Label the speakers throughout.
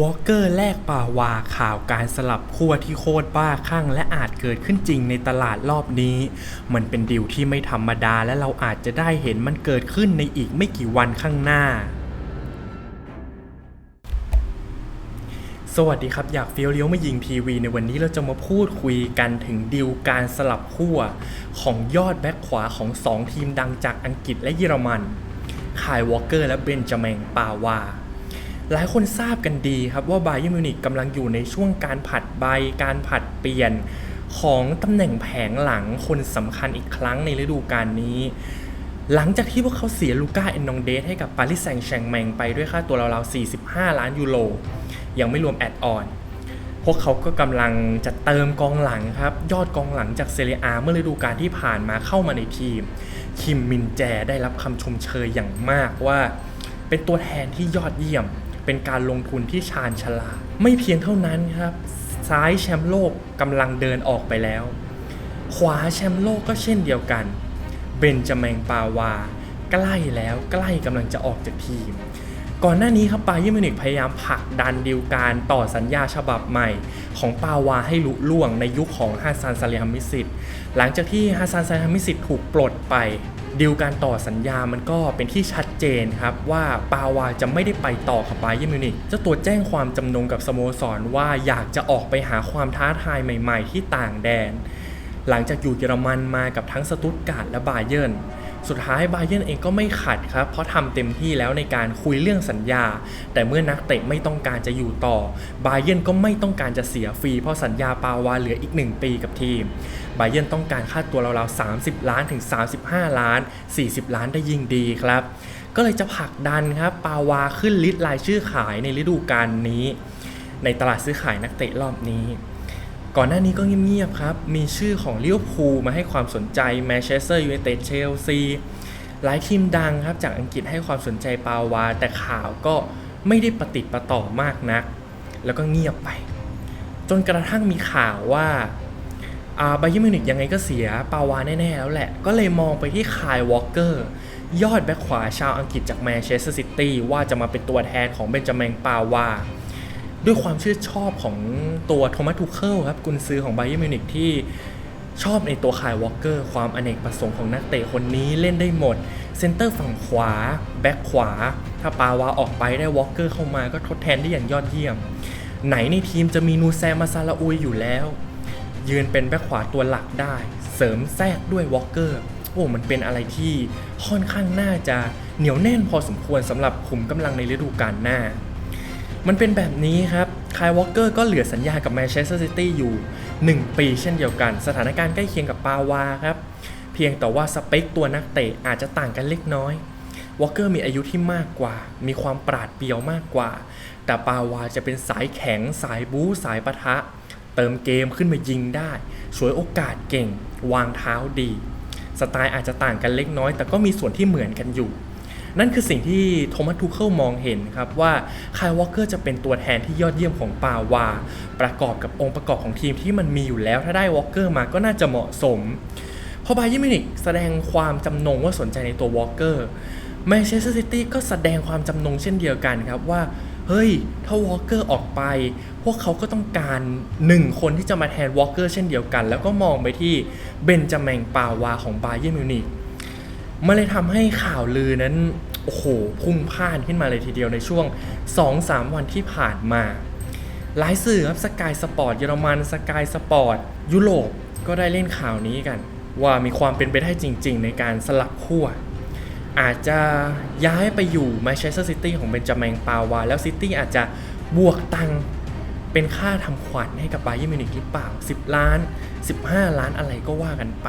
Speaker 1: วอลเกอร์แลกป่าวาข่าวการสลับขั้วที่โคตรบ้าคลั่งและอาจเกิดขึ้นจริงในตลาดรอบนี้ มันเป็นดิวที่ไม่ธรรมดาและเราอาจจะได้เห็นมันเกิดขึ้นในอีกไม่กี่วันข้างหน้า สวัสดีครับ อยากเฟี้ยวเลี้ยวมายิงทีวีในวันนี้เราจะมาพูดคุยกันถึงดิวการสลับขั้วของยอดแบ็คขวาของ 2 ทีมดังจากอังกฤษและเยอรมันคายวอลเกอร์และเบนจามิงปาวา หลายคนทราบกันดีครับว่าบาเยิร์นมิวนิกกำลังอยู่ในช่วงการผัดใบ การผัดเปลี่ยนของตำแหน่งแผงหลังคนสำคัญอีกครั้งในฤดูกาลนี้ หลังจากที่พวกเขาเสียลูก้าเอนนองเดสให้กับปารีสแซงต์แชงแมงไปด้วยค่าตัวราวๆ 45 ล้านยูโร ยังไม่รวมแอดออนพวกเขาก็กำลังจะเติมกองหลังครับ ยอดกองหลังจากเซเรียอาเมื่อฤดูกาลที่ผ่านมาเข้ามาในทีม คิมมินแจได้รับคำชมเชยอย่างมากว่า เป็นตัวแทนที่ยอดเยี่ยม เป็นการลงทุนที่ชาญฉลาด ไม่เพียงเท่านั้นครับ ซ้ายแชมป์โลกกำลังเดินออกไปแล้ว ขวาแชมป์โลกก็เช่นเดียวกัน เบนจามิงปาวา ใกล้แล้วใกล้กำลังจะออกจากทีม ก่อนหน้านี้ครับปาเยมินิกพยายามผลักดันดีลการต่อสัญญาฉบับใหม่ ของปาวาให้ลุล่วงในยุคของฮาซานซาเลฮามิสิตหลังจากที่ฮาซานซาเลฮามิสิตถูกปลดไป ดีลการต่อสัญญามันก็เป็นที่ชัดเจนครับว่าปาวาจะไม่ได้ไปต่อกับปาเยนมิวนิกเจ้าตัวแจ้งความจำนงกับสโมสรว่าอยากจะออกไปหาความท้าทายใหม่ ๆ ที่ต่างแดน หลังจากอยู่เยอรมันมากับทั้งสตุตการ์ดและบาเยิร์น สุดท้ายบาเยนเองก็ไม่ขัดครับ เพราะทำเต็มที่แล้วในการคุยเรื่องสัญญา แต่เมื่อนักเตะไม่ต้องการจะอยู่ต่อบาเยนก็ไม่ต้องการจะเสียฟรี เพราะสัญญาปาวาเหลืออีก 1 ปีกับทีมบาเยนต้องการค่าตัวราวๆ 30 ล้านถึง 35 ล้าน 40 ล้านได้ยิ่งดีครับ ก็เลยจะผลักดันครับปาวาขึ้นลิสต์รายชื่อขายในฤดูกาลนี้ ในตลาดซื้อขายนักเตะรอบนี้ ก่อนหน้านี้ก็เงียบๆครับ มีชื่อของลิเวอร์พูลมาให้ความสนใจแมนเชสเตอร์ยูไนเต็ดเชลซีหลายทีมดังครับจากอังกฤษให้ความสนใจปาวา แต่ข่าวก็ไม่ได้ประติดประต่อมากนัก แล้วก็เงียบไป จนกระทั่งมีข่าวว่าอาบาเยิร์นมิวนิกยังไงก็เสียปาวาแน่ ๆ แล้วแหละ ก็เลยมองไปที่คายวอลเกอร์ยอดแบ็คขวาชาวอังกฤษจากแมนเชสเตอร์ซิตี้ว่าจะมาเป็นตัวแทนของเบนจามิงปาวา ด้วยความชื่นชอบของตัวโทมัสทูเคิลครับกุนซือของไบเ e อร์มิวนิกที่ชอบในตัวคายวอลเกอร์ ความอเนกประสงค์ของนักเตะคนนี้เล่นได้หมด เซนเตอร์ฝั่งขวา แบ็คขวา ถ้าปาวาออกไปได้วอลเกอร์เข้ามาก็ทดแทนได้อย่างยอดเยี่ยม ไหนในทีมจะมีนูแซมมาซาลาอุยอยู่แล้ว ยืนเป็นแบ็คขวาตัวหลักได้ เสริมแทรกด้วยวอลเกอร์โอ้มันเป็นอะไรที่ค่อนข้างน่าจะเหนียวแน่นพอสมควรสำหรับขุมกำลังในฤดูกาลหน้า มันเป็นแบบนี้ครับคายวอลเกอร์ก็เหลือสัญญากับแมนเชสเตอร์ซิตี้อยู่ 1 ปีเช่นเดียวกัน สถานการณ์ใกล้เคียงกับปาวาครับ เพียงแต่ว่าสเปคตัวนักเตะอาจจะต่างกันเล็กน้อยวอลเกอร์มีอายุที่มากกว่า มีความปราดเปรียวมากกว่า แต่ปาวาจะเป็นสายแข็ง สายบู๊ สายปะทะ เติมเกมขึ้นมายิงได้ช่วยโอกาสเก่ง วางเท้าดี สไตล์อาจจะต่างกันเล็กน้อย แต่ก็มีส่วนที่เหมือนกันอยู่ นั่นคือสิ่งที่โทมัสทูเคิลมองเห็นครับว่าคายวอลเกอร์จะเป็นตัวแทนที่ยอดเยี่ยมของปาวา ประกอบกับองค์ประกอบของทีมที่มันมีอยู่แล้วถ้าได้วอลเกอร์มาก็น่าจะเหมาะสมพอบาเยิร์มินิกแสดงความจำนงว่าสนใจในตัววอลเกอร์แมนเชสเตอร์ซิตี้ก็แสดงความจำนงเช่นเดียวกันครับว่าเฮ้ย ถ้าวอลเกอร์ออกไป พวกเขาก็ต้องการหนึ่งคนที่จะมาแทนวอลเกอร์เช่นเดียวกัน แล้วก็มองไปที่เบนจามิงปาวาของบาเยิร์มิวนิกมันเลยทำให้ข่าวลือนั้น โอ้โหพุ่งพ่านขึ้นมาเลยทีเดียวในช่วง 2-3 วันที่ผ่านมา หลายสื่อครับสกายสปอร์ตเยอรมันสกายสปอร์ตยุโรปก็ได้เล่นข่าวนี้กัน ว่ามีความเป็นไปได้จริง ๆ ในการสลับขั้วอาจจะย้ายไปอยู่แมนเชสเตอร์ซิตี้ของเบนจามิงปาวา แล้วซิตี้อาจจะบวกตังเป็นค่าทำขวัญให้กับไบเยิร์มิวนิกหรือเปล่า 10 ล้าน 15 ล้านอะไรก็ว่ากันไป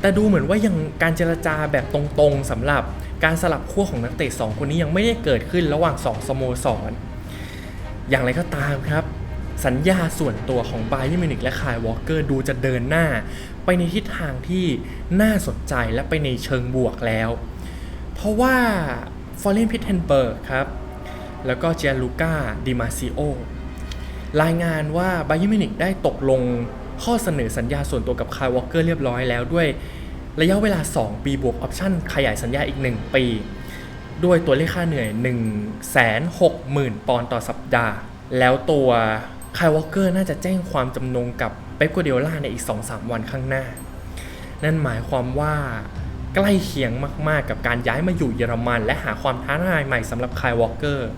Speaker 1: แต่ดูเหมือนว่ายังการเจรจาแบบตรงๆสำหรับ การสลับขั้วของนักเตะ2คนนี้ยังไม่ได้เกิดขึ้นระหว่าง 2 สโมสร อย่างไรก็ตามครับ สัญญาส่วนตัวของบาเยิร์มิวนิกและคายวอลเกอร์ดูจะเดินหน้า ไปในทิศทางที่น่าสนใจและไปในเชิงบวกแล้ว เพราะว่าฟอร์เรนพิทเทนเบิร์กครับ แล้วก็เจลูก้าดิมาซิโอรายงานว่าบาเยิร์มิวนิกได้ตกลงข้อเสนอสัญญาส่วนตัวกับคายวอลเกอร์เรียบร้อยแล้วด้วย ระยะเวลา 2 ปีบวกออปชั่นขยายสัญญาอีก 1 ปี ด้วยตัวเลขค่าเหนื่อย 1 6 0 0 0 0 ปอนด์ต่อสัปดาห์ แล้วตัวไคลวอลเกอร์น่าจะแจ้งความจำนงกับเป๊ปกัวเดล่าในอีก 2-3 วันข้างหน้า นั่นหมายความว่าใกล้เคียงมาก ๆ กับการย้ายมาอยู่เยอรมัน และหาความท้าทายใหม่สำหรับไคลวอลเกอร์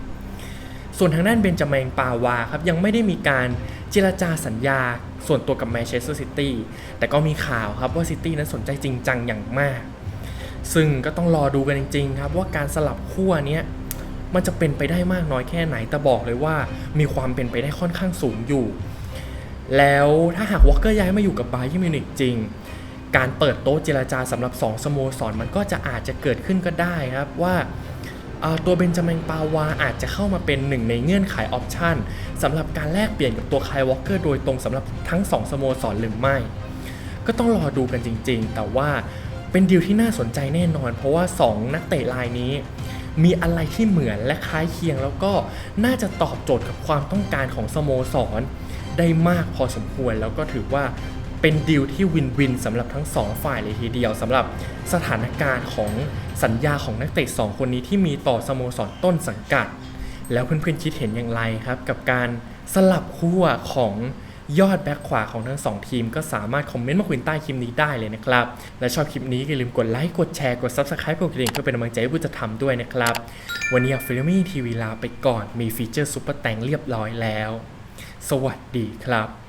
Speaker 1: ส่วนทางด้านเบนจามินปาวาครับยังไม่ได้มีการเจรจาสัญญาส่วนตัวกับแมนเชสเตอร์ซิตี้แต่ก็มีข่าวครับว่าซิตี้นั้นสนใจจริงจังอย่างมาก ซึ่งก็ต้องรอดูกันจริงๆครับว่าการสลับขั้วเนี้ยมันจะเป็นไปได้มากน้อยแค่ไหนแต่บอกเลยว่ามีความเป็นไปได้ค่อนข้างสูงอยู่ แล้วถ้าหากวอลเกอร์ย้ายมาอยู่กับบาเยิร์นมิวนิกจริง การเปิดโต๊ะเจรจาสำหรับ 2 สโมสรมันก็จะอาจจะเกิดขึ้นก็ได้ครับว่า ตัวเบนจามินปาวาอาจจะเข้ามาเป็นหนึ่งในเงื่อนไขออปชันสำหรับการแลกเปลี่ยนกับตัวไคลวอลเกอร์โดยตรงสำหรับทั้ง2สโมสรหรือไม่ ก็ต้องรอดูกันจริง ๆ แต่ว่าเป็นดีลที่น่าสนใจแน่นอน เพราะว่า 2 นักเตะรายนี้ มีอะไรที่เหมือนและคล้ายเคียงแล้วก็น่าจะตอบโจทย์กับความต้องการของสโมสรได้มากพอสมควรแล้วก็ถือว่า เป็นดีลที่วินวินสำหรับทั้งสองฝ่ายเลยทีเดียวสำหรับสถานการณ์ของสัญญาของนักเตะสองคนนี้ที่มีต่อสโมสรต้นสังกัด แล้วเพื่อนๆคิดเห็นอย่างไรครับ กับการสลับขั้วของยอดแบ็คขวาของทั้งสองทีม ก็สามารถคอมเมนต์มาคุยใต้คลิปนี้ได้เลยนะครับ และชอบคลิปนี้อย่าลืมกดไลค์กดแชร์กด Subscribe กดกระดิ่งเพื่อเป็นกำลังใจให้ผู้จะทำด้วยนะครับ วันนี้ฟิลมี่ทีวีลาไปก่อนมีฟีเจอร์ซุปเปอร์แตงเรียบร้อยแล้ว สวัสดีครับ